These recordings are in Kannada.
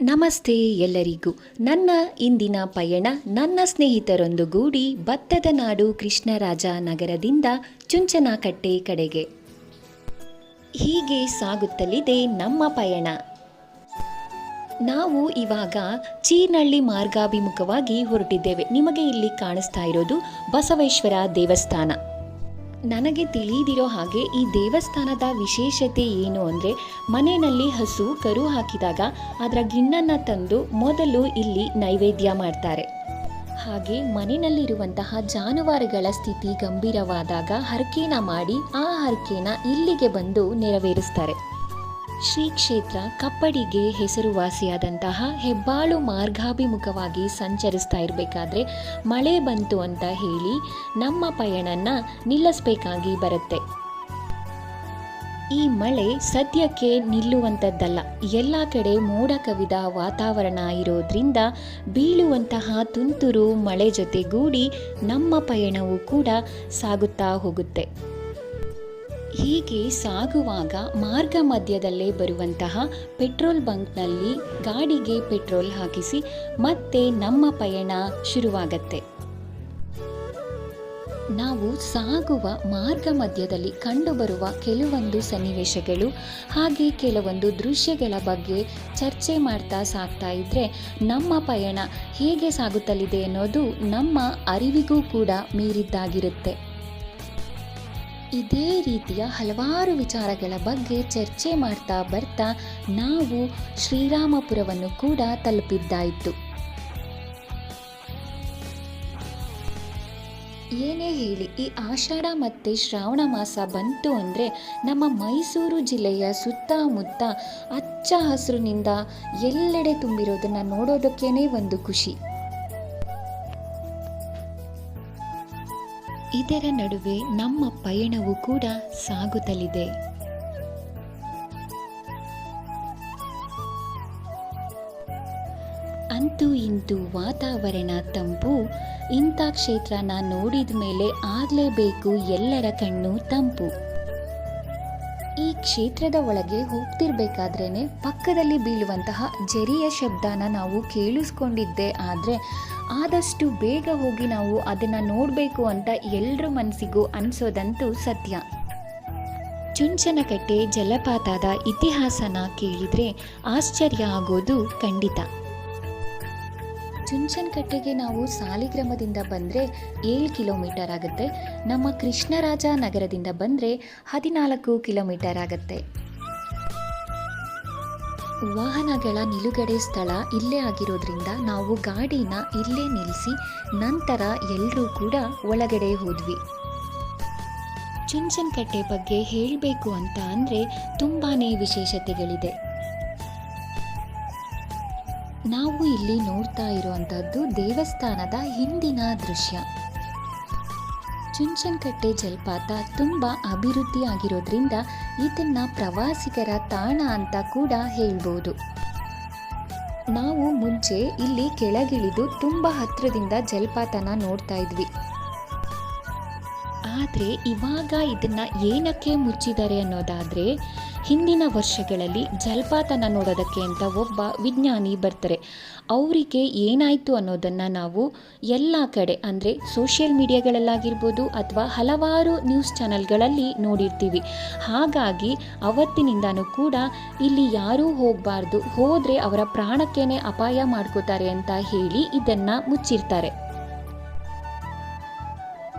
ನಮಸ್ತೆ ಎಲ್ಲರಿಗೂ. ನನ್ನ ಇಂದಿನ ಪಯಣ ನನ್ನ ಸ್ನೇಹಿತರೊಂದುಗೂಡಿ ಭತ್ತದ ನಾಡು ಕೃಷ್ಣರಾಜ ನಗರದಿಂದ ಚುಂಚನಕಟ್ಟೆ ಕಡೆಗೆ. ಹೀಗೆ ಸಾಗುತ್ತಲಿದೆ ನಮ್ಮ ಪಯಣ. ನಾವು ಇವಾಗ ಚೀರ್ನಳ್ಳಿ ಮಾರ್ಗಾಭಿಮುಖವಾಗಿ ಹೊರಟಿದ್ದೇವೆ. ನಿಮಗೆ ಇಲ್ಲಿ ಕಾಣಿಸ್ತಾ ಇರೋದು ಬಸವೇಶ್ವರ ದೇವಸ್ಥಾನ. ನನಗೆ ತಿಳಿದಿರೋ ಹಾಗೆ ಈ ದೇವಸ್ಥಾನದ ವಿಶೇಷತೆ ಏನು ಅಂದರೆ ಮನೆಯಲ್ಲಿ ಹಸು ಕರು ಹಾಕಿದಾಗ ಅದರ ಗಿಣ್ಣನ್ನು ತಂದು ಮೊದಲು ಇಲ್ಲಿ ನೈವೇದ್ಯ ಮಾಡ್ತಾರೆ. ಹಾಗೆ ಮನೆಯಲ್ಲಿರುವಂತಹ ಜಾನುವಾರುಗಳ ಸ್ಥಿತಿ ಗಂಭೀರವಾದಾಗ ಹರಕೆನ ಮಾಡಿ ಆ ಹರಕೆನ ಇಲ್ಲಿಗೆ ಬಂದು ನೆರವೇರಿಸ್ತಾರೆ. ಶ್ರೀ ಕ್ಷೇತ್ರ ಕಪ್ಪಡಿಗೆ ಹೆಸರುವಾಸಿಯಾದಂತಹ ಹೆಬ್ಬಾಳು ಮಾರ್ಗಾಭಿಮುಖವಾಗಿ ಸಂಚರಿಸ್ತಾ ಇರಬೇಕಾದ್ರೆ ಮಳೆ ಬಂತು ಅಂತ ಹೇಳಿ ನಮ್ಮ ಪಯಣನ ನಿಲ್ಲಿಸಬೇಕಾಗಿ ಬರುತ್ತೆ. ಈ ಮಳೆ ಸದ್ಯಕ್ಕೆ ನಿಲ್ಲುವಂಥದ್ದಲ್ಲ ಎಲ್ಲ ಕಡೆ ಮೋಡ ಕವಿದ ವಾತಾವರಣ ಇರೋದ್ರಿಂದ ಬೀಳುವಂತಹ ತುಂತುರು ಮಳೆ ಜೊತೆಗೂಡಿ ನಮ್ಮ ಪಯಣವು ಕೂಡ ಸಾಗುತ್ತಾ ಹೋಗುತ್ತೆ. ಹೀಗೆ ಸಾಗುವಾಗ ಮಾರ್ಗ ಮಧ್ಯದಲ್ಲೇ ಬರುವಂತಹ ಪೆಟ್ರೋಲ್ ಬಂಕ್ನಲ್ಲಿ ಗಾಡಿಗೆ ಪೆಟ್ರೋಲ್ ಹಾಕಿಸಿ ಮತ್ತೆ ನಮ್ಮ ಪಯಣ ಶುರುವಾಗತ್ತೆ. ನಾವು ಸಾಗುವ ಮಾರ್ಗ ಮಧ್ಯದಲ್ಲಿ ಕಂಡುಬರುವ ಕೆಲವೊಂದು ಸನ್ನಿವೇಶಗಳು ಹಾಗೆ ಕೆಲವೊಂದು ದೃಶ್ಯಗಳ ಬಗ್ಗೆ ಚರ್ಚೆ ಮಾಡ್ತಾ ಸಾಗ್ತಾ ಇದ್ದರೆ ನಮ್ಮ ಪಯಣ ಹೇಗೆ ಸಾಗುತ್ತಲಿದೆ ಅನ್ನೋದು ನಮ್ಮ ಅರಿವಿಗೂ ಕೂಡ ಮೀರಿದ್ದಾಗಿರುತ್ತೆ. ಇದೇ ರೀತಿಯ ಹಲವಾರು ವಿಚಾರಗಳ ಬಗ್ಗೆ ಚರ್ಚೆ ಮಾಡ್ತಾ ಬರ್ತಾ ನಾವು ಶ್ರೀರಾಮಪುರವನ್ನು ಕೂಡ ತಲುಪಿದ್ದಾಯಿತು. ಏನೇ ಹೇಳಿ, ಈ ಆಷಾಢ ಮತ್ತು ಶ್ರಾವಣ ಮಾಸ ಬಂತು ಅಂದರೆ ನಮ್ಮ ಮೈಸೂರು ಜಿಲ್ಲೆಯ ಸುತ್ತಮುತ್ತ ಅಚ್ಚ ಹಸಿರಿನಿಂದ ಎಲ್ಲೆಡೆ ತುಂಬಿರೋದನ್ನು ನೋಡೋದಕ್ಕೇ ಒಂದು ಖುಷಿ. ಇದರ ನಡುವೆ ನಮ್ಮ ಪಯಣವು ಕೂಡ ಸಾಗುತ್ತಲಿದೆ. ಅಂತೂ ಇಂತೂ ವಾತಾವರಣ ತಂಪು. ಇಂಥ ಕ್ಷೇತ್ರನ ನೋಡಿದ ಮೇಲೆ ಆಗಲೇಬೇಕು ಎಲ್ಲರ ಕಣ್ಣು ತಂಪು. ಈ ಕ್ಷೇತ್ರದ ಒಳಗೆ ಹೋಗ್ತಿರ್ಬೇಕಾದ್ರೇ ಪಕ್ಕದಲ್ಲಿ ಬೀಳುವಂತಹ ಜರಿಯ ಶಬ್ದನ ನಾವು ಕೇಳಿಸ್ಕೊಂಡಿದ್ದೆ. ಆದರೆ ಆದಷ್ಟು ಬೇಗ ಹೋಗಿ ನಾವು ಅದನ್ನು ನೋಡಬೇಕು ಅಂತ ಎಲ್ಲರ ಮನಸ್ಸಿಗೂ ಅನಿಸೋದಂತೂ ಸತ್ಯ. ಚುಂಚನಕಟ್ಟೆ ಜಲಪಾತದ ಇತಿಹಾಸನ ಕೇಳಿದರೆ ಆಶ್ಚರ್ಯ ಆಗೋದು ಖಂಡಿತ. ಚುಂಚನಕಟ್ಟೆಗೆ ನಾವು ಸಾಲಿಗ್ರಾಮದಿಂದ ಬಂದರೆ ಏಳು ಕಿಲೋಮೀಟರ್ ಆಗುತ್ತೆ. ನಮ್ಮ ಕೃಷ್ಣರಾಜ ನಗರದಿಂದ ಬಂದರೆ ಹದಿನಾಲ್ಕು ಕಿಲೋಮೀಟರ್ ಆಗುತ್ತೆ. ವಾಹನಗಳ ನಿಲುಗಡೆ ಸ್ಥಳ ಇಲ್ಲೇ ಆಗಿರೋದ್ರಿಂದ ನಾವು ಗಾಡಿನ ಇಲ್ಲೇ ನಿಲ್ಲಿಸಿ ನಂತರ ಎಲ್ಲರೂ ಕೂಡ ಒಳಗಡೆ ಹೋದ್ವಿ. ಚುಂಚನಕಟ್ಟೆ ಬಗ್ಗೆ ಹೇಳಬೇಕು ಅಂತ ಅಂದರೆ ತುಂಬಾ ವಿಶೇಷತೆಗಳಿದೆ. ನಾವು ಇಲ್ಲಿ ನೋಡ್ತಾ ಇರುವಂತಹದ್ದು ದೇವಸ್ಥಾನದ ಹಿಂದಿನ ದೃಶ್ಯ. ಚುಂಚನಕಟ್ಟೆ ಜಲಪಾತ ತುಂಬ ಅಭಿವೃದ್ಧಿ ಆಗಿರೋದ್ರಿಂದ ಇದನ್ನ ಪ್ರವಾಸಿಗರ ತಾಣ ಅಂತ ಕೂಡ ಹೇಳ್ಬೋದು. ನಾವು ಮುಂಚೆ ಇಲ್ಲಿ ಕೆಳಗಿಳಿದು ತುಂಬ ಹತ್ತಿರದಿಂದ ಜಲಪಾತನ ನೋಡ್ತಾ ಇದ್ವಿ. ಆದರೆ ಇವಾಗ ಇದನ್ನು ಏನಕ್ಕೆ ಮುಚ್ಚಿದ್ದಾರೆ ಅನ್ನೋದಾದರೆ ಹಿಂದಿನ ವರ್ಷಗಳಲ್ಲಿ ಜಲಪಾತನ ನೋಡೋದಕ್ಕೆ ಅಂತ ಒಬ್ಬ ವಿಜ್ಞಾನಿ ಬರ್ತಾರೆ. ಅವರಿಗೆ ಏನಾಯಿತು ಅನ್ನೋದನ್ನು ನಾವು ಎಲ್ಲ ಕಡೆ ಅಂದರೆ ಸೋಷಿಯಲ್ ಮೀಡಿಯಾಗಳಲ್ಲಾಗಿರ್ಬೋದು ಅಥವಾ ಹಲವಾರು ನ್ಯೂಸ್ ಚಾನಲ್ಗಳಲ್ಲಿ ನೋಡಿರ್ತೀವಿ. ಹಾಗಾಗಿ ಅವತ್ತಿನಿಂದನೂ ಕೂಡ ಇಲ್ಲಿ ಯಾರೂ ಹೋಗಬಾರ್ದು. ಹೋದರೆ ಅವರ ಪ್ರಾಣಕ್ಕೇ ಅಪಾಯ ಮಾಡ್ಕೋತಾರೆ ಅಂತ ಹೇಳಿ ಇದನ್ನು ಮುಚ್ಚಿರ್ತಾರೆ.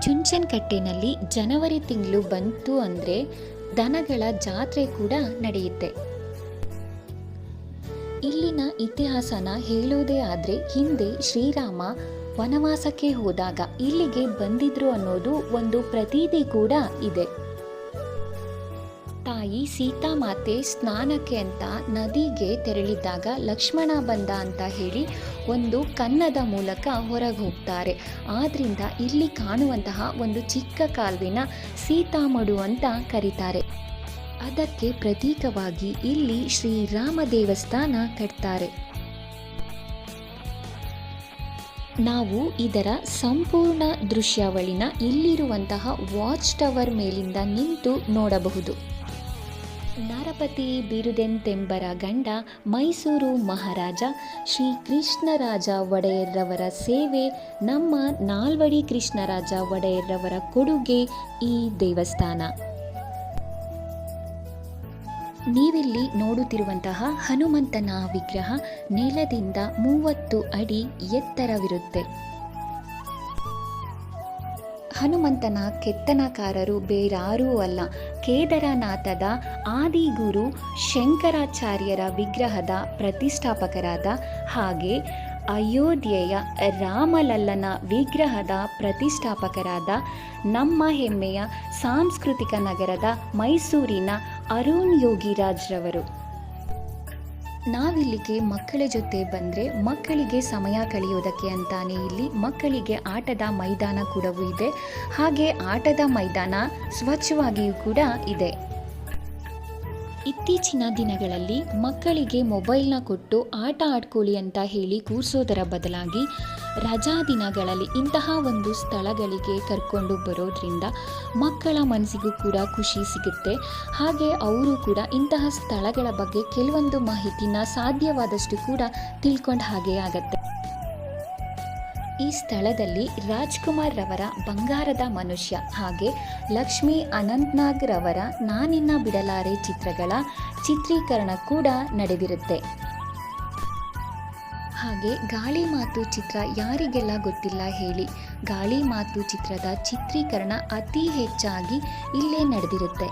ಚುಂಚನಕಟ್ಟೆನಲ್ಲಿ ಜನವರಿ ತಿಂಗಳು ಬಂತು ಅಂದರೆ ದನಗಳ ಜಾತ್ರೆ ಕೂಡ ನಡೆಯುತ್ತೆ. ಇಲ್ಲಿನ ಇತಿಹಾಸನ ಹೇಳೋದೇ ಆದರೆ ಹಿಂದೆ ಶ್ರೀರಾಮ ವನವಾಸಕ್ಕೆ ಹೋದಾಗ ಇಲ್ಲಿಗೆ ಬಂದಿದ್ರು ಅನ್ನೋದು ಒಂದು ಪ್ರತೀತಿ ಕೂಡ ಇದೆ. ತಾಯಿ ಸೀತಾಮಾತೆ ಸ್ನಾನಕ್ಕೆ ಅಂತ ನದಿಗೆ ತೆರಳಿದ್ದಾಗ ಲಕ್ಷ್ಮಣ ಬಂದ ಅಂತ ಹೇಳಿ ಒಂದು ಕನ್ನದ ಮೂಲಕ ಹೊರಗೆ ಹೋಗ್ತಾರೆ. ಆದ್ರಿಂದ ಇಲ್ಲಿ ಕಾಣುವಂತಹ ಒಂದು ಚಿಕ್ಕ ಕಾಲುವಿನ ಸೀತಾಮಡು ಅಂತ ಕರೀತಾರೆ. ಅದಕ್ಕೆ ಪ್ರತೀಕವಾಗಿ ಇಲ್ಲಿ ಶ್ರೀರಾಮ ದೇವಸ್ಥಾನ ಕಟ್ತಾರೆ. ನಾವು ಇದರ ಸಂಪೂರ್ಣ ದೃಶ್ಯಾವಳಿನ ಇಲ್ಲಿರುವಂತಹ ವಾಚ್ ಟವರ್ ಮೇಲಿಂದ ನಿಂತು ನೋಡಬಹುದು. ನರಪತಿ ಬಿರುದೆಂತೆಂಬರ ಗಂಡ ಮೈಸೂರು ಮಹಾರಾಜ ಶ್ರೀ ಕೃಷ್ಣರಾಜ ಒಡೆಯರ್ರವರ ಸೇವೆ, ನಮ್ಮ ನಾಲ್ವಡಿ ಕೃಷ್ಣರಾಜ ಒಡೆಯರ್ರವರ ಕೊಡುಗೆ ಈ ದೇವಸ್ಥಾನ. ನೀವಿಲ್ಲಿ ನೋಡುತ್ತಿರುವಂತಹ ಹನುಮಂತನ ವಿಗ್ರಹ ನೆಲದಿಂದ ಮೂವತ್ತು ಅಡಿ ಎತ್ತರವಿರುತ್ತೆ. ಹನುಮಂತನ ಕೆತ್ತನಕಾರರು ಬೇರಾರೂ ಅಲ್ಲ. ಕೇದಾರನಾಥದ ಆದಿಗುರು ಶಂಕರಾಚಾರ್ಯರ ವಿಗ್ರಹದ ಪ್ರತಿಷ್ಠಾಪಕರಾದ ಹಾಗೆ ಅಯೋಧ್ಯೆಯ ರಾಮಲಲ್ಲನ ವಿಗ್ರಹದ ಪ್ರತಿಷ್ಠಾಪಕರಾದ ನಮ್ಮ ಹೆಮ್ಮೆಯ ಸಾಂಸ್ಕೃತಿಕ ನಗರದ ಮೈಸೂರಿನ ಅರುಣ್ ಯೋಗಿರಾಜ್ರವರು. ನಾವಿಲ್ಲಿಗೆ ಮಕ್ಕಳ ಜೊತೆ ಬಂದರೆ ಮಕ್ಕಳಿಗೆ ಸಮಯ ಕಳೆಯೋದಕ್ಕೆ ಅಂತಾನೆ ಇಲ್ಲಿ ಮಕ್ಕಳಿಗೆ ಆಟದ ಮೈದಾನ ಕೂಡ ಇದೆ. ಹಾಗೆ ಆಟದ ಮೈದಾನ ಸ್ವಚ್ಛವಾಗಿಯೂ ಕೂಡ ಇದೆ. ಇತ್ತೀಚಿನ ದಿನಗಳಲ್ಲಿ ಮಕ್ಕಳಿಗೆ ಮೊಬೈಲ್ನ ಕೊಟ್ಟು ಆಟ ಆಡ್ಕೊಳ್ಳಿ ಅಂತ ಹೇಳಿ ಕೂರಿಸೋದರ ಬದಲಾಗಿ ರಜಾ ದಿನಗಳಲ್ಲಿ ಇಂತಹ ಒಂದು ಸ್ಥಳಗಳಿಗೆ ಕರ್ಕೊಂಡು ಬರೋದ್ರಿಂದ ಮಕ್ಕಳ ಮನಸ್ಸಿಗೂ ಕೂಡ ಖುಷಿ ಸಿಗುತ್ತೆ. ಹಾಗೆ ಅವರು ಕೂಡ ಇಂತಹ ಸ್ಥಳಗಳ ಬಗ್ಗೆ ಕೆಲವೊಂದು ಮಾಹಿತಿನ ಸಾಧ್ಯವಾದಷ್ಟು ಕೂಡ ತಿಳ್ಕೊಂಡ ಹಾಗೆ ಆಗತ್ತೆ. ಈ ಸ್ಥಳದಲ್ಲಿ ರಾಜ್ಕುಮಾರ್ ರವರ ಬಂಗಾರದ ಮನುಷ್ಯ ಹಾಗೆ ಲಕ್ಷ್ಮಿ ಅನಂತ್ನಾಗ್ ರವರ ನಾನಿನ್ನ ಬಿಡಲಾರೆ ಚಿತ್ರಗಳ ಚಿತ್ರೀಕರಣ ಕೂಡ ನಡೆದಿರುತ್ತೆ. ಹಾಗೆ ಗಾಳಿ ಮಾತು ಚಿತ್ರ ಯಾರಿಗೆಲ್ಲ ಗೊತ್ತಿಲ್ಲ ಹೇಳಿ. ಗಾಳಿ ಮಾತು ಚಿತ್ರದ ಚಿತ್ರೀಕರಣ ಅತಿ ಹೆಚ್ಚಾಗಿ ಇಲ್ಲೇ ನಡೆದಿರುತ್ತೆ.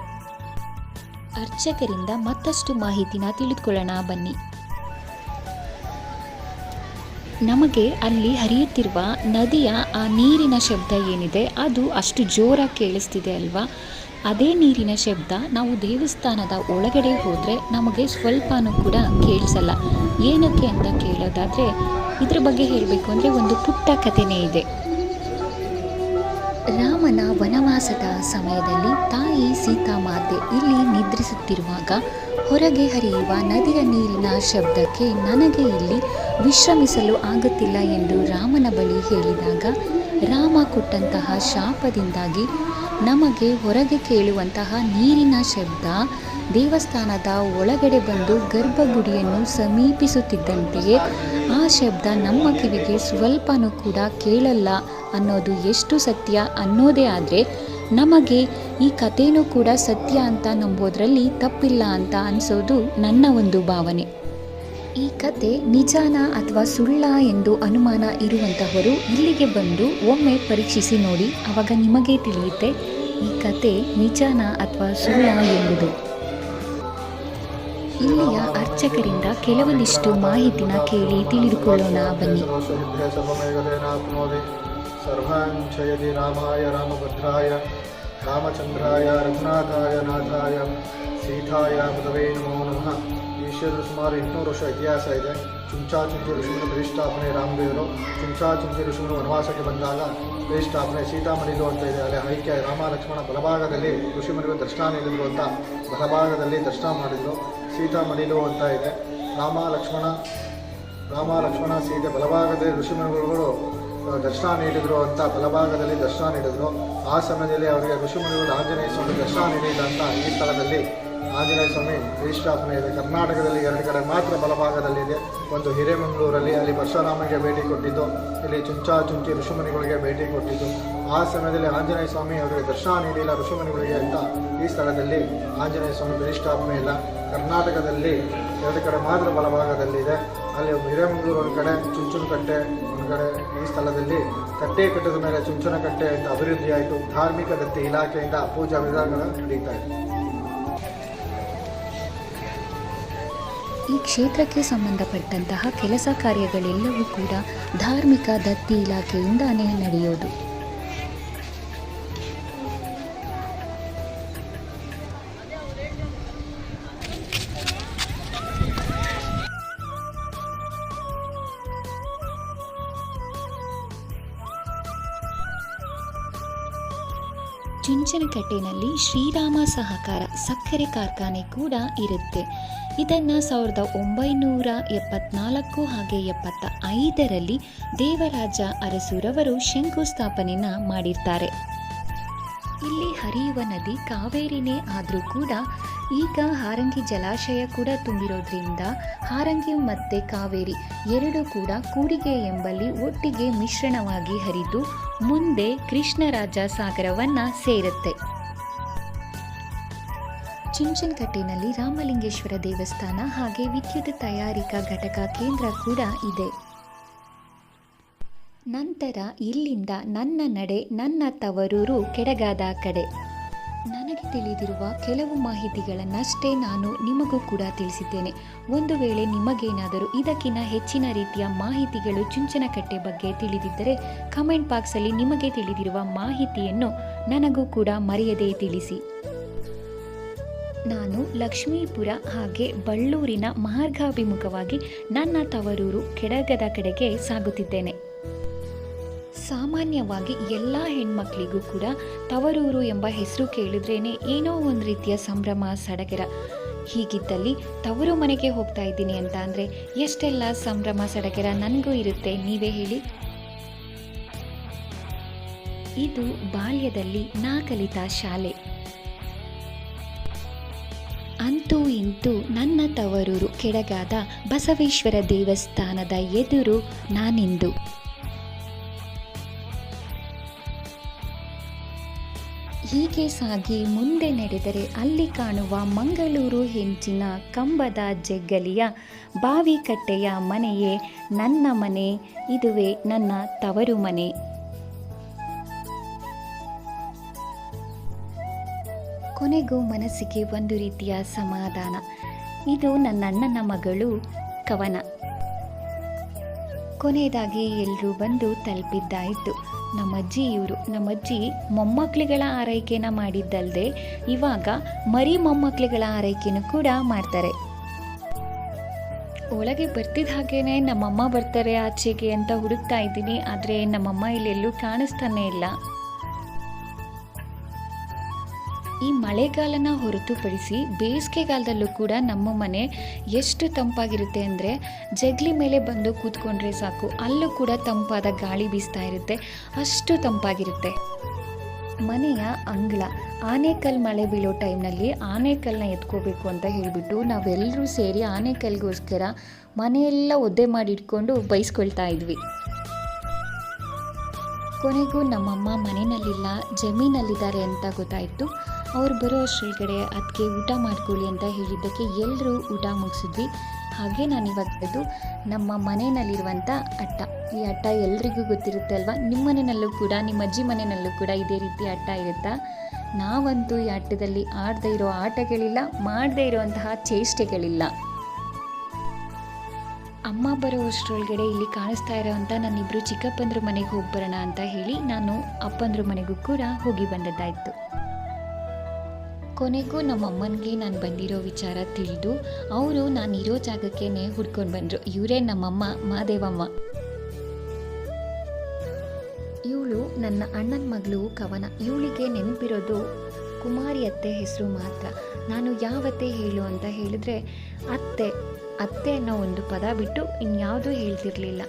ಅರ್ಚಕರಿಂದ ಮತ್ತಷ್ಟು ಮಾಹಿತಿನ ತಿಳಿದುಕೊಳ್ಳೋಣ, ಬನ್ನಿ. ನಮಗೆ ಅಲ್ಲಿ ಹರಿಯುತ್ತಿರುವ ನದಿಯ ಆ ನೀರಿನ ಶಬ್ದ ಏನಿದೆ ಅದು ಅಷ್ಟು ಜೋರಾಗಿ ಕೇಳಿಸ್ತಿದೆ ಅಲ್ವಾ? ಅದೇ ನೀರಿನ ಶಬ್ದ ನಾವು ದೇವಸ್ಥಾನದ ಒಳಗಡೆ ಹೋದರೆ ನಮಗೆ ಸ್ವಲ್ಪನೂ ಕೂಡ ಕೇಳಿಸಲ್ಲ. ಏನಕ್ಕೆ ಅಂತ ಕೇಳೋದಾದರೆ, ಇದ್ರ ಬಗ್ಗೆ ಹೇಳಬೇಕು ಅಂದರೆ ಒಂದು ಪುಟ್ಟ ಕಥೆನೇ ಇದೆ. ರಾಮನ ವನವಾಸದ ಸಮಯದಲ್ಲಿ ತಾಯಿ ಸೀತಾಮಾತೆ ಇಲ್ಲಿ ನಿದ್ರಿಸುತ್ತಿರುವಾಗ ಹೊರಗೆ ಹರಿಯುವ ನದಿಯ ನೀರಿನ ಶಬ್ದಕ್ಕೆ ನನಗೆ ಇಲ್ಲಿ ವಿಶ್ರಮಿಸಲು ಆಗುತ್ತಿಲ್ಲ ಎಂದು ರಾಮನ ಬಳಿ ಹೇಳಿದಾಗ, ರಾಮ ಕೊಟ್ಟಂತಹ ಶಾಪದಿಂದಾಗಿ ನಮಗೆ ಹೊರಗೆ ಕೇಳುವಂತಹ ನೀರಿನ ಶಬ್ದ ದೇವಸ್ಥಾನದ ಒಳಗಡೆ ಬಂದು ಗರ್ಭಗುಡಿಯನ್ನು ಸಮೀಪಿಸುತ್ತಿದ್ದಂತೆಯೇ ಆ ಶಬ್ದ ನಮ್ಮ ಕಿವಿಗೆ ಸ್ವಲ್ಪನೂ ಕೂಡ ಕೇಳಲ್ಲ ಅನ್ನೋದು ಎಷ್ಟು ಸತ್ಯ ಅನ್ನೋದೇ ಆದರೆ ನಮಗೆ ಈ ಕಥೆನೂ ಕೂಡ ಸತ್ಯ ಅಂತ ನಂಬೋದ್ರಲ್ಲಿ ತಪ್ಪಿಲ್ಲ ಅಂತ ಅನಿಸೋದು ನನ್ನ ಒಂದು ಭಾವನೆ. ಈ ಕತೆ ನಿಜಾನ ಅಥವಾ ಸುಳ್ಳ ಎಂದು ಅನುಮಾನ ಇರುವಂತಹವರು ಇಲ್ಲಿಗೆ ಬಂದು ಒಮ್ಮೆ ಪರೀಕ್ಷಿಸಿ ನೋಡಿ ಆವಾಗ ನಿಮಗೆ ತಿಳಿಯುತ್ತೆ. ಈ ಕತೆ ನಿಜಾನ ಅಥವಾ ಸುಳ್ಳ ಎಂಬುದು. ಇಲ್ಲಿಯ ಅರ್ಚಕರಿಂದ ಕೆಲವೊಂದಿಷ್ಟು ಮಾಹಿತಿನ ಕೇಳಿ ತಿಳಿದುಕೊಳ್ಳೋಣ, ಬನ್ನಿ. ಸರ್ವಾಂಚಯದಿ ರಾಮಾಯ, ರಾಮಭದ್ರಾಯ, ರಾಮಚಂದ್ರಾಯ, ರಘುನಾಥಾಯ ನಾಥಾಯ, ಸೀತಾಯ ಮೃದವೇ ನಮೋ ನಮಃ. ಕ್ಷೇತ್ರ ಸುಮಾರು ಎಂಟುನೂರು ವರ್ಷ ಇತಿಹಾಸ ಇದೆ. ಚುಂಚಾಚುಂಚಿ ಋಷಿಗಳು ಪ್ರತಿಷ್ಠಾಪನೆ ರಾಮದೇವರು ಚುಂಚಾಚುಂಚಿ ಋಷಿಗಳು ವನವಾಸಕ್ಕೆ ಬಂದಾಗ ಪ್ರತಿಷ್ಠಾಪನೆ ಸೀತಾಮಣಿಲು ಅಂತ ಇದೆ. ಅಲ್ಲಿ ಐಕ್ಯ ರಾಮ ಲಕ್ಷ್ಮಣ ಬಲಭಾಗದಲ್ಲಿ ಋಷಿಮುನಿಗಳು ದರ್ಶನ ನೀಡಿದ್ರು ಅಂತ ಬಲಭಾಗದಲ್ಲಿ ದರ್ಶನ ಮಾಡಿದ್ರು. ಸೀತಾಮಣಿಲು ಅಂತ ಇದೆ. ರಾಮ ಲಕ್ಷ್ಮಣ ರಾಮ ಲಕ್ಷ್ಮಣ ಸೀತೆ ಬಲಭಾಗದಲ್ಲಿ ಋಷಿಮುನಿಗಳು ದರ್ಶನ ನೀಡಿದರು ಅಂತ ಬಲಭಾಗದಲ್ಲಿ ದರ್ಶನ ನೀಡಿದರು. ಆ ಸಮಯದಲ್ಲಿ ಅವರಿಗೆ ಋಷಿಮುನಿಗಳು ಆಂಜನೇಯ ಸ್ವಾಮಿ ದರ್ಶನ ನೀಡಿಲ್ಲ ಅಂತ ಈ ಸ್ಥಳದಲ್ಲಿ ಆಂಜನೇಯ ಸ್ವಾಮಿ ಪ್ರತಿಷ್ಠಾಪನೆ ಇದೆ ಕರ್ನಾಟಕದಲ್ಲಿ ಎರಡು ಕಡೆ ಮಾತ್ರ ಬಲಭಾಗದಲ್ಲಿದೆ. ಒಂದು ಹಿರೇಮಂಗಳೂರಲ್ಲಿ ಅಲ್ಲಿ ಪರಶುರಾಮನಿಗೆ ಭೇಟಿ ಕೊಟ್ಟಿದ್ದು, ಇಲ್ಲಿ ಚುಂಚಾ ಚುಂಚಿ ಋಷಿಮುನಿಗಳಿಗೆ ಭೇಟಿ ಕೊಟ್ಟಿದ್ದು. ಆ ಸಮಯದಲ್ಲಿ ಆಂಜನೇಯ ಸ್ವಾಮಿ ಅವರಿಗೆ ದರ್ಶನ ನೀಡಿಲ್ಲ ಋಷಿಮುನಿಗಳಿಗೆ ಅಂತ ಈ ಸ್ಥಳದಲ್ಲಿ ಆಂಜನೇಯ ಸ್ವಾಮಿ ಪ್ರತಿಷ್ಠಾಪನೆ ಇಲ್ಲ ಕರ್ನಾಟಕದಲ್ಲಿ ಎರಡು ಕಡೆ ಮಾತ್ರ ಬಲಭಾಗದಲ್ಲಿದೆ. ಅಲ್ಲಿ ಹಿರೇಮಂಗಳೂರು, ಒಂದು ಕಡೆ ಚುಂಚನಕಟ್ಟೆ, ಒಂದು ಕಡೆ ಈ ಸ್ಥಳದಲ್ಲಿ ಕಟ್ಟೆ ಕಟ್ಟದ ಮೇಲೆ ಚುಂಚನಕಟ್ಟೆ ಅಂತ ಅಭಿವೃದ್ಧಿಯಾಯಿತು. ಧಾರ್ಮಿಕ ದತ್ತಿ ಇಲಾಖೆಯಿಂದ ಪೂಜಾ ವಿಧಾನಗಳು ನಡೀತಾ ಇದೆ. ಈ ಕ್ಷೇತ್ರಕ್ಕೆ ಸಂಬಂಧಪಟ್ಟಂತಹ ಕೆಲಸ ಕಾರ್ಯಗಳೆಲ್ಲವೂ ಕೂಡ ಧಾರ್ಮಿಕ ದತ್ತಿ ಇಲಾಖೆಯಿಂದಾನೇ ನಡೆಯೋದು. ಚುಂಚನಕಟ್ಟೆನಲ್ಲಿ ಶ್ರೀರಾಮ ಸಹಕಾರ ಸಕ್ಕರೆ ಕಾರ್ಖಾನೆ ಕೂಡ ಇರುತ್ತೆ. ಇದನ್ನು ಸಾವಿರದ ಒಂಬೈನೂರ ಎಪ್ಪತ್ನಾಲ್ಕು ಹಾಗೆ ಎಪ್ಪತ್ತ ಐದರಲ್ಲಿ ದೇವರಾಜ ಅರಸುರವರು ಶಂಕುಸ್ಥಾಪನೆನ ಮಾಡಿರ್ತಾರೆ. ಇಲ್ಲಿ ಹರಿಯುವ ನದಿ ಕಾವೇರಿನೇ ಆದರೂ ಕೂಡ ಈಗ ಹಾರಂಗಿ ಜಲಾಶಯ ಕೂಡ ತುಂಬಿರೋದ್ರಿಂದ ಹಾರಂಗಿ ಮತ್ತು ಕಾವೇರಿ ಎರಡೂ ಕೂಡ ಕೂಡಿಗೆ ಎಂಬಲ್ಲಿ ಒಟ್ಟಿಗೆ ಮಿಶ್ರಣವಾಗಿ ಹರಿದು ಮುಂದೆ ಕೃಷ್ಣರಾಜ ಸಾಗರವನ್ನು ಸೇರುತ್ತೆ. ಚುಂಚನಕಟ್ಟಿನಲ್ಲಿ ರಾಮಲಿಂಗೇಶ್ವರ ದೇವಸ್ಥಾನ ಹಾಗೆ ವಿದ್ಯುತ್ ತಯಾರಿಕಾ ಘಟಕ ಕೇಂದ್ರ ಕೂಡ ಇದೆ. ನಂತರ ಇಲ್ಲಿಂದ ನನ್ನ ನಡೆ, ನನ್ನ ತವರೂರು ಕೆಡಗಾದ ಕಡೆ. ನನಗೆ ತಿಳಿದಿರುವ ಕೆಲವು ಮಾಹಿತಿಗಳನ್ನಷ್ಟೇ ನಾನು ನಿಮಗೂ ಕೂಡ ತಿಳಿಸಿದ್ದೇನೆ. ಒಂದು ವೇಳೆ ನಿಮಗೇನಾದರೂ ಇದಕ್ಕಿಂತ ಹೆಚ್ಚಿನ ರೀತಿಯ ಮಾಹಿತಿಗಳು ಚುಂಚನಕಟ್ಟೆ ಬಗ್ಗೆ ತಿಳಿದಿದ್ದರೆ, ಕಮೆಂಟ್ ಬಾಕ್ಸಲ್ಲಿ ನಿಮಗೆ ತಿಳಿದಿರುವ ಮಾಹಿತಿಯನ್ನು ನನಗೂ ಕೂಡ ಮರೆಯದೇ ತಿಳಿಸಿ. ನಾನು ಲಕ್ಷ್ಮೀಪುರ ಹಾಗೆ ಬಳ್ಳೂರಿನ ಮಾರ್ಗಾಭಿಮುಖವಾಗಿ ನನ್ನ ತವರೂರು ಕೆಡಗದ ಕಡೆಗೆ ಸಾಗುತ್ತಿದ್ದೇನೆ. ಸಾಮಾನ್ಯವಾಗಿ ಎಲ್ಲ ಹೆಣ್ಮಕ್ಳಿಗೂ ಕೂಡ ತವರೂರು ಎಂಬ ಹೆಸರು ಕೇಳಿದ್ರೇನೆ ಏನೋ ಒಂದು ರೀತಿಯ ಸಂಭ್ರಮ, ಸಡಗರ. ಹೀಗಿದ್ದಲ್ಲಿ ತವರು ಮನೆಗೆ ಹೋಗ್ತಾ ಇದ್ದೀನಿ ಅಂತ ಅಂದರೆ ಎಷ್ಟೆಲ್ಲ ಸಂಭ್ರಮ, ಸಡಗರ ನನಗೂ ಇರುತ್ತೆ, ನೀವೇ ಹೇಳಿ. ಇದು ಬಾಲ್ಯದಲ್ಲಿ ನಾ ಕಲಿತ ಶಾಲೆ. ಅಂತೂ ಇಂತೂ ನನ್ನ ತವರೂರು ಕೆಡಗಾದ ಬಸವೇಶ್ವರ ದೇವಸ್ಥಾನದ ಎದುರು ನಾನಿಂದು. ಹೀಗೆ ಸಾಗಿ ಮುಂದೆ ನಡೆದರೆ ಅಲ್ಲಿ ಕಾಣುವ ಮಂಗಳೂರು ಹೆಂಚಿನ ಕಂಬದ ಜಗ್ಗಲಿಯ ಬಾವಿಕಟ್ಟೆಯ ಮನೆಯೇ ನನ್ನ ಮನೆ, ಇದುವೇ ನನ್ನ ತವರು ಮನೆ. ಕೊನೆಗೂ ಮನಸ್ಸಿಗೆ ಒಂದು ರೀತಿಯ ಸಮಾಧಾನ. ಇದು ನನ್ನ ಅಣ್ಣನ ಮಗಳು ಕವನ. ಕೊನೆಯದಾಗಿ ಎಲ್ಲರೂ ಬಂದು ತಲುಪಿದ್ದಾಯಿತು. ನಮ್ಮಜ್ಜಿ ಇವರು. ನಮ್ಮಜ್ಜಿ ಮೊಮ್ಮಕ್ಕಳುಗಳ ಆರೈಕೆನ ಮಾಡಿದ್ದಲ್ಲದೆ ಇವಾಗ ಮರಿ ಮೊಮ್ಮಕ್ಕಳುಗಳ ಆರೈಕೆನೂ ಕೂಡ ಮಾಡ್ತಾರೆ. ಒಳಗೆ ಬರ್ತಿದ್ದ ಹಾಗೇನೆ ನಮ್ಮಮ್ಮ ಬರ್ತಾರೆ ಆಚೆಗೆ ಅಂತ ಹುಡುಕ್ತಾ ಇದ್ದೀನಿ. ಆದರೆ ನಮ್ಮಮ್ಮ ಇಲ್ಲೆಲ್ಲೂ ಕಾಣಿಸ್ತಾನೆ ಇಲ್ಲ. ಈ ಮಳೆಗಾಲನ ಹೊರತುಪಡಿಸಿ ಬೇಸಿಗೆಗಾಲದಲ್ಲೂ ಕೂಡ ನಮ್ಮ ಮನೆ ಎಷ್ಟು ತಂಪಾಗಿರುತ್ತೆ ಅಂದರೆ ಜಗ್ಲಿ ಮೇಲೆ ಬಂದು ಕೂತ್ಕೊಂಡ್ರೆ ಸಾಕು. ಅಲ್ಲೂ ಕೂಡ ತಂಪಾದ ಗಾಳಿ ಬೀಸ್ತಾ ಇರುತ್ತೆ. ಅಷ್ಟು ತಂಪಾಗಿರುತ್ತೆ. ಮನೆಯ ಅಂಗಳ ಆನೆಕಲ್ ಮಳೆ ಬೀಳೋ ಟೈಮ್ನಲ್ಲಿ ಆನೆಕಲ್ನ ಎತ್ಕೋಬೇಕು ಅಂತ ಹೇಳಿಬಿಟ್ಟು ನಾವೆಲ್ಲರೂ ಸೇರಿ ಆನೆಕಲ್ಗೋಸ್ಕರ ಮನೆಯೆಲ್ಲ ಒದ್ದೆ ಮಾಡಿಟ್ಕೊಂಡು ಬೈಸ್ಕೊಳ್ತಾ ಇದ್ವಿ. ಕೊನೆಗೂ ನಮ್ಮಮ್ಮ ಮನೆಯಲ್ಲಿಲ್ಲ, ಜಮೀನಲ್ಲಿದ್ದಾರೆ ಅಂತ ಗೊತ್ತಾಯಿತು. ಅವ್ರು ಬರೋ ಅಷ್ಟರೊಳಗಡೆ ಅದಕ್ಕೆ ಊಟ ಮಾಡ್ಕೊಳ್ಳಿ ಅಂತ ಹೇಳಿದ್ದಕ್ಕೆ ಎಲ್ಲರೂ ಊಟ ಮುಗಿಸಿದ್ವಿ. ಹಾಗೆ ನಾನು ಇವಾಗ ನಮ್ಮ ಮನೆಯಲ್ಲಿರುವಂಥ ಅಟ್ಟ. ಈ ಅಟ್ಟ ಎಲ್ರಿಗೂ ಗೊತ್ತಿರುತ್ತೆ ಅಲ್ವಾ? ನಿಮ್ಮ ಮನೆಯಲ್ಲೂ ಕೂಡ, ನಿಮ್ಮ ಅಜ್ಜಿ ಮನೆಯಲ್ಲೂ ಕೂಡ ಇದೇ ರೀತಿ ಅಟ್ಟ ಇರುತ್ತಾ? ನಾವಂತೂ ಈ ಆಟದಲ್ಲಿ ಆಡದೇ ಇರೋ ಆಟಗಳಿಲ್ಲ, ಮಾಡದೇ ಇರುವಂತಹ ಚೇಷ್ಟೆಗಳಿಲ್ಲ. ಅಮ್ಮ ಬರೋ ಅಷ್ಟರೊಳಗಡೆ ಇಲ್ಲಿ ಕಾಣಿಸ್ತಾ ಇರೋವಂಥ ನನ್ನಿಬ್ಬರು ಚಿಕ್ಕಪ್ಪಂದ್ರ ಮನೆಗೆ ಹೋಗಿ ಬರೋಣ ಅಂತ ಹೇಳಿ ನಾನು ಅಪ್ಪಂದ್ರ ಮನೆಗೂ ಕೂಡ ಹೋಗಿ ಬಂದದ್ದಾಯಿತು. ಕೊನೆಗೂ ನಮ್ಮ ಅಮ್ಮನಿಗೆ ನಾನು ಬಂದಿರೋ ವಿಚಾರ ತಿಳಿದು ಅವರು ನಾನು ಇರೋ ಜಾಗಕ್ಕೇನೆ ಹುಡ್ಕೊಂಡು ಬಂದರು. ಇವರೇ ನಮ್ಮಮ್ಮ ಮಾದೇವಮ್ಮ ಇವಳು ನನ್ನ ಅಣ್ಣನ ಮಗಳು ಕವನ. ಇವಳಿಗೆ ನೆನಪಿರೋದು ಕುಮಾರಿ ಅತ್ತೆ ಹೆಸರು ಮಾತ್ರ. ನಾನು ಯಾವತ್ತೆ ಹೇಳು ಅಂತ ಹೇಳಿದ್ರೆ ಅತ್ತೆ ಅತ್ತೆ ಅನ್ನೋ ಒಂದು ಪದ ಬಿಟ್ಟು ಇನ್ಯಾವುದೂ ಹೇಳ್ತಿರ್ಲಿಲ್ಲ.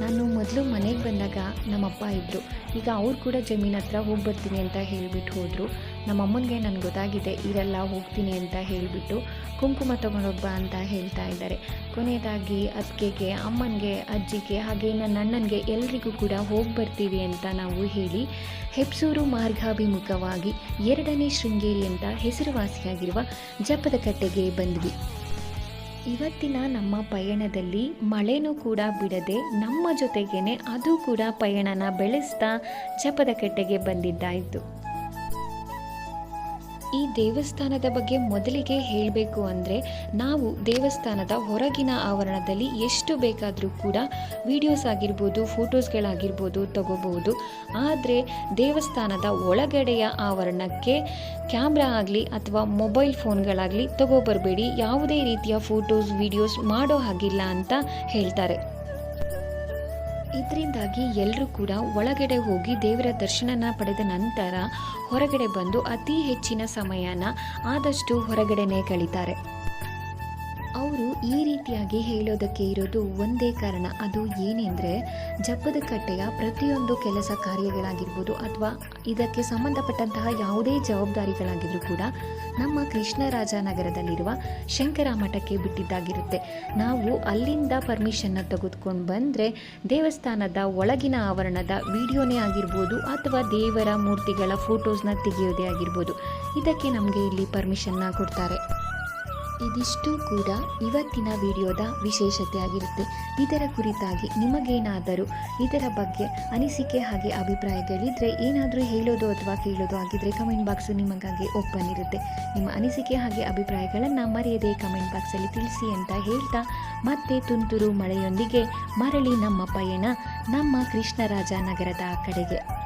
ನಾನು ಮೊದಲು ಮನೆಗೆ ಬಂದಾಗ ನಮ್ಮಪ್ಪ ಇದ್ದರು ಈಗ ಅವ್ರು ಕೂಡ ಜಮೀನ್ ಹತ್ರ ಹೋಗಿ ಬರ್ತೀನಿ ಅಂತ ಹೇಳಿಬಿಟ್ಟು ಹೋದರು. ನಮ್ಮಮ್ಮನಿಗೆ ನನಗೆ ಗೊತ್ತಾಗಿದೆ ಇರಲ್ಲ ಹೋಗ್ತೀನಿ ಅಂತ ಹೇಳಿಬಿಟ್ಟು ಕುಂಕುಮ ತೊಗೊಂಡೋಗ್ಬ ಅಂತ ಹೇಳ್ತಾ ಇದ್ದಾರೆ. ಕೊನೆಯದಾಗಿ ಅತ್ತಿಗೆಗೆ, ಅಮ್ಮನಿಗೆ, ಅಜ್ಜಿಗೆ, ಹಾಗೆ ನನ್ನ ಅಣ್ಣನಿಗೆ ಎಲ್ರಿಗೂ ಕೂಡ ಹೋಗಿ ಬರ್ತೀವಿ ಅಂತ ನಾವು ಹೇಳಿ ಹೆಪ್ಸೂರು ಮಾರ್ಗಾಭಿಮುಖವಾಗಿ ಎರಡನೇ ಶೃಂಗೇರಿ ಅಂತ ಹೆಸರುವಾಸಿಯಾಗಿರುವ ಜಪದ ಕಟ್ಟೆಗೆ ಬಂದ್ವಿ. ಇವತ್ತಿನ ನಮ್ಮ ಪಯಣದಲ್ಲಿ ಮಳೆನೂ ಕೂಡ ಬಿಡದೆ ನಮ್ಮ ಜೊತೆಗೇನೆ ಅದು ಕೂಡ ಪಯಣನ ಬೆಳೆಸ್ತಾ ಜಪದ ಕಟ್ಟೆಗೆ ಬಂದಿದ್ದಾಯಿತು. ಈ ದೇವಸ್ಥಾನದ ಬಗ್ಗೆ ಮೊದಲಿಗೆ ಹೇಳಬೇಕು ಅಂದರೆ ನಾವು ದೇವಸ್ಥಾನದ ಹೊರಗಿನ ಆವರಣದಲ್ಲಿ ಎಷ್ಟು ಬೇಕಾದರೂ ಕೂಡ ವಿಡಿಯೋಸ್ ಆಗಿರ್ಬೋದು ಫೋಟೋಸ್ಗಳಾಗಿರ್ಬೋದು ತಗೋಬಹುದು. ಆದರೆ ದೇವಸ್ಥಾನದ ಒಳಗಡೆಯ ಆವರಣಕ್ಕೆ ಕ್ಯಾಮ್ರಾ ಆಗಲಿ ಅಥವಾ ಮೊಬೈಲ್ ಫೋನ್ಗಳಾಗಲಿ ತಗೋಬರಬೇಡಿ. ಯಾವುದೇ ರೀತಿಯ ಫೋಟೋಸ್ ವಿಡಿಯೋಸ್ ಮಾಡೋ ಹಾಗಿಲ್ಲ ಅಂತ ಹೇಳ್ತಾರೆ. ಇದರಿಂದಾಗಿ ಎಲ್ಲರೂ ಕೂಡ ಒಳಗಡೆ ಹೋಗಿ ದೇವರ ದರ್ಶನನ ಪಡೆದ ನಂತರ ಹೊರಗಡೆ ಬಂದು ಅತಿ ಹೆಚ್ಚಿನ ಸಮಯನ ಆದಷ್ಟು ಹೊರಗಡೆನೇ ಕಳೀತಾರೆ. ಅವರು ಈ ರೀತಿಯಾಗಿ ಹೇಳೋದಕ್ಕೆ ಇರೋದು ಒಂದೇ ಕಾರಣ. ಅದು ಏನೆಂದರೆ, ಜಪ್ಪದ ಕಟ್ಟೆಯ ಪ್ರತಿಯೊಂದು ಕೆಲಸ ಕಾರ್ಯಗಳಾಗಿರ್ಬೋದು ಅಥವಾ ಇದಕ್ಕೆ ಸಂಬಂಧಪಟ್ಟಂತಹ ಯಾವುದೇ ಜವಾಬ್ದಾರಿಗಳಾಗಿದ್ರೂ ಕೂಡ ನಮ್ಮ ಕೃಷ್ಣರಾಜ ನಗರದಲ್ಲಿರುವ ಶಂಕರ ಮಠಕ್ಕೆ ಬಿಟ್ಟಿದ್ದಾಗಿರುತ್ತೆ. ನಾವು ಅಲ್ಲಿಂದ ಪರ್ಮಿಷನ್ನ ತೆಗೆದುಕೊಂಡು ಬಂದರೆ ದೇವಸ್ಥಾನದ ಒಳಗಿನ ಆವರಣದ ವಿಡಿಯೋನೇ ಆಗಿರ್ಬೋದು ಅಥವಾ ದೇವರ ಮೂರ್ತಿಗಳ ಫೋಟೋಸ್ನ ತೆಗೆಯೋದೇ ಆಗಿರ್ಬೋದು. ಇದಕ್ಕೆ ನಮಗೆ ಇಲ್ಲಿ ಪರ್ಮಿಷನ್ನ ಕೊಡ್ತಾರೆ. ಇದಿಷ್ಟು ಕೂಡ ಇವತ್ತಿನ ವಿಡಿಯೋದ ವಿಶೇಷತೆ ಆಗಿರುತ್ತೆ ಇದರ ಕುರಿತಾಗಿ ನಿಮಗೇನಾದರೂ ಇದರ ಬಗ್ಗೆ ಅನಿಸಿಕೆ ಹಾಗೆ ಅಭಿಪ್ರಾಯಗಳಿದ್ದರೆ ಏನಾದರೂ ಹೇಳೋದು ಅಥವಾ ಕೇಳೋದು ಆಗಿದ್ದರೆ ಕಮೆಂಟ್ ಬಾಕ್ಸ್ ನಿಮಗಾಗಿ ಓಪನ್ ಇರುತ್ತೆ. ನಿಮ್ಮ ಅನಿಸಿಕೆ ಹಾಗೆ ಅಭಿಪ್ರಾಯಗಳನ್ನು ಮರೆಯದೆ ಕಮೆಂಟ್ ಬಾಕ್ಸಲ್ಲಿ ತಿಳಿಸಿ ಅಂತ ಹೇಳ್ತಾ, ಮತ್ತೆ ತುಂತುರು ಮಳೆಯೊಂದಿಗೆ ಮರಳಿ ನಮ್ಮ ಪಯಣ, ನಮ್ಮ ಕೃಷ್ಣರಾಜ ನಗರದ ಕಡೆಗೆ.